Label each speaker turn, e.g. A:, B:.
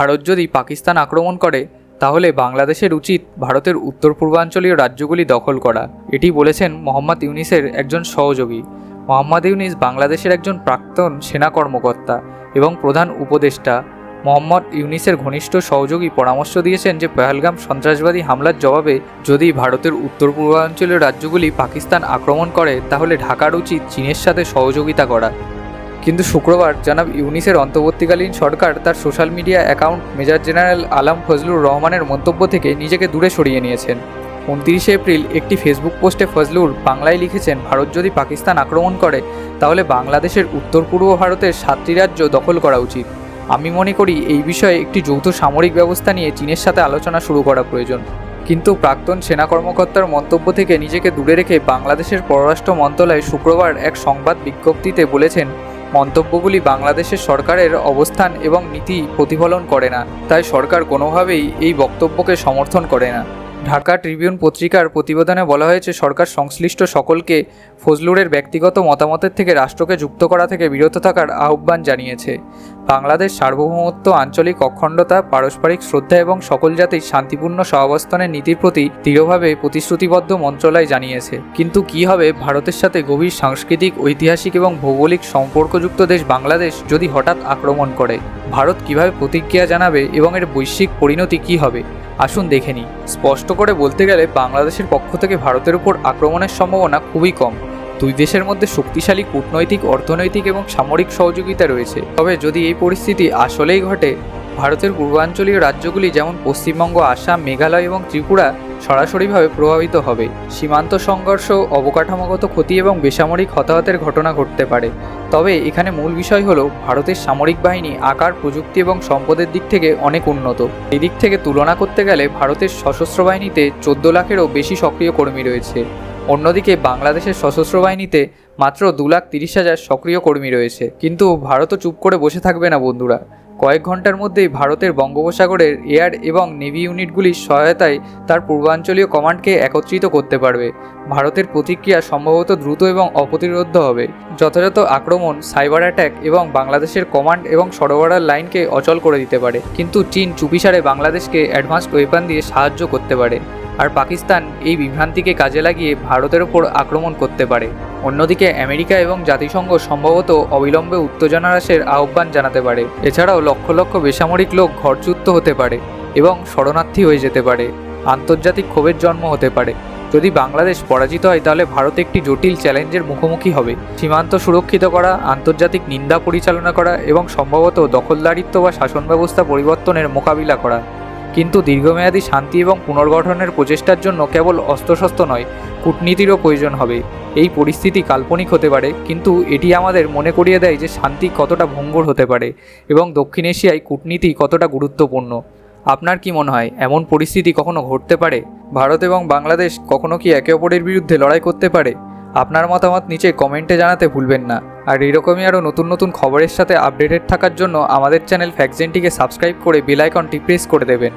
A: ভারত যদি পাকিস্তান আক্রমণ করে, তাহলে বাংলাদেশের উচিত ভারতের উত্তর পূর্বাঞ্চলীয় রাজ্যগুলি দখল করা। এটি বলেছেন মোহাম্মদ ইউনিসের একজন সহযোগী। মোহাম্মদ ইউনিস বাংলাদেশের একজন প্রাক্তন সেনা কর্মকর্তা এবং প্রধান উপদেষ্টা। মোহাম্মদ ইউনিসের ঘনিষ্ঠ সহযোগী পরামর্শ দিয়েছেন যে পহলগাম সন্ত্রাসবাদী হামলার জবাবে যদি ভারতের উত্তর পূর্বাঞ্চলীয় রাজ্যগুলি পাকিস্তান আক্রমণ করে, তাহলে ঢাকার উচিত চীনের সাথে সহযোগিতা করা। কিন্তু শুক্রবার জনাব ইউনিসের অন্তর্বর্তীকালীন সরকার তার social media account major general Alam Fazlur রহমানের মন্তব্য থেকে নিজেকে দূরে সরিয়ে নিয়েছেন। উনত্রিশে এপ্রিল একটি ফেসবুক পোস্টে ফজলুর বাংলায় লিখেছেন, ভারত যদি পাকিস্তান আক্রমণ করে, তাহলে বাংলাদেশের উত্তর পূর্ব ভারতের সাতটি রাজ্য দখল করা উচিত। আমি মনে করি এই বিষয়ে একটি যৌথ সামরিক ব্যবস্থা নিয়ে চীনের সাথে আলোচনা শুরু করা প্রয়োজন। কিন্তু প্রাক্তন সেনা কর্মকর্তার মন্তব্য থেকে নিজেকে দূরে রেখে বাংলাদেশের পররাষ্ট্র মন্ত্রণালয় শুক্রবার এক সংবাদ বিজ্ঞপ্তিতে বলেছেন মন্তব্যগুলি বাংলাদেশের সরকারের অবস্থান এবং নীতি প্রতিফলন করে না, তাই সরকার কোনোভাবেই এই বক্তব্যকে সমর্থন করে না। ঢাকা ট্রিবিউন পত্রিকার প্রতিবেদনে বলা হয়েছে, সরকার সংশ্লিষ্ট সকলকে ফজলুরের ব্যক্তিগত মতামতের থেকে রাষ্ট্রকে যুক্ত করা থেকে বিরত থাকার আহ্বান জানিয়েছে। বাংলাদেশ সার্বভৌমত্ব আঞ্চলিক অখণ্ডতা, পারস্পরিক শ্রদ্ধা এবং সকল জাতির শান্তিপূর্ণ সহাবস্থানের নীতির প্রতি দৃঢ়ভাবে প্রতিশ্রুতিবদ্ধ মন্ত্রণালয় জানিয়েছে। কিন্তু কি হবে, ভারতের সাথে গভীর সাংস্কৃতিক, ঐতিহাসিক এবং ভৌগোলিক সম্পর্কযুক্ত দেশ বাংলাদেশ যদি হঠাৎ আক্রমণ করে? ভারত কীভাবে প্রতিক্রিয়া জানাবে এবং এর বৈশ্বিক পরিণতি কি হবে? আসুন দেখে নিই। স্পষ্ট করে বলতে গেলে বাংলাদেশের পক্ষ থেকে ভারতের উপর আক্রমণের সম্ভাবনা খুবই কম। দুই দেশের মধ্যে শক্তিশালী কূটনৈতিক, অর্থনৈতিক এবং সামরিক সহযোগিতা রয়েছে। তবে যদি এই পরিস্থিতি আসলেই ঘটে, ভারতের পূর্বাঞ্চলীয় রাজ্যগুলি যেমন পশ্চিমবঙ্গ, আসাম, মেঘালয় এবং ত্রিপুরা সরাসরিভাবে প্রভাবিত হবে। সীমান্ত সংঘর্ষ, অবকাঠামোগত ক্ষতি এবং বেসামরিক হতাহতের ঘটনা ঘটতে পারে। তবে এখানে মূল বিষয় হলো, ভারতের সামরিক বাহিনী আকার, প্রযুক্তি এবং সম্পদের দিক থেকে অনেক উন্নত। এদিক থেকে তুলনা করতে গেলে ভারতের সশস্ত্র বাহিনীতে চোদ্দ লাখেরও বেশি সক্রিয় কর্মী রয়েছে। অন্যদিকে বাংলাদেশের সশস্ত্র বাহিনীতে মাত্র দু লাখ তিরিশ হাজার সক্রিয় কর্মী রয়েছে। কিন্তু ভারতও চুপ করে বসে থাকবে না, বন্ধুরা। কয়েক ঘণ্টার মধ্যেই ভারতের বঙ্গোপসাগরের এয়ার এবং নেভি ইউনিটগুলির সহায়তায় তার পূর্বাঞ্চলীয় কমান্ডকে একত্রিত করতে পারবে। ভারতের প্রতিক্রিয়া সম্ভবত দ্রুত এবং অপ্রতিরোধ্য হবে। যথাযথ আক্রমণ, সাইবার অ্যাট্যাক এবং বাংলাদেশের কমান্ড এবং সরবরাহ লাইনকে অচল করে দিতে পারে। কিন্তু চীন চুপিসারে বাংলাদেশকে অ্যাডভান্সড ওয়েপন দিয়ে সাহায্য করতে পারে। আর পাকিস্তান এই বিভ্রান্তিকে কাজে লাগিয়ে ভারতের ওপর আক্রমণ করতে পারে। অন্যদিকে আমেরিকা এবং জাতিসংঘ সম্ভবত অবিলম্বে উত্তেজনা হ্রাসের আহ্বান জানাতে পারে। এছাড়াও লক্ষ লক্ষ বেসামরিক লোক ঘরচ্যুত হতে পারে এবং শরণার্থী হয়ে যেতে পারে। আন্তর্জাতিক ক্ষোভের জন্ম হতে পারে। যদি বাংলাদেশ পরাজিত হয়, তাহলে ভারত একটি জটিল চ্যালেঞ্জের মুখোমুখি হবে। সীমান্ত সুরক্ষিত করা, আন্তর্জাতিক নিন্দা পরিচালনা করা এবং সম্ভবত দখলদারিত্ব বা শাসন ব্যবস্থা পরিবর্তনের মোকাবিলা করা। কিন্তু দীর্ঘমেয়াদী শান্তি এবং পুনর্গঠনের প্রচেষ্টার জন্য কেবল অস্ত্রশস্ত্র নয়, কূটনীতিরও প্রয়োজন হবে। এই পরিস্থিতি কাল্পনিক হতে পারে, কিন্তু এটি আমাদের মনে করিয়ে দেয় যে শান্তি কতটা ভঙ্গুর হতে পারে এবং দক্ষিণ এশিয়ায় কূটনীতি কতটা গুরুত্বপূর্ণ। আপনার কি মনে হয়, এমন পরিস্থিতি কখনো ঘটতে পারে? ভারত এবং বাংলাদেশ কখনো কি একে অপরের বিরুদ্ধে লড়াই করতে পারে? আপনার মতামত নিচে কমেন্টে জানাতে ভুলবেন না। আর এরকমই আরও নতুন নতুন খবরের সাথে আপডেটেড থাকার জন্য আমাদের চ্যানেল ফ্যাকজেনটিকে সাবস্ক্রাইব করে বেলাইকনটি প্রেস করে দেবেন।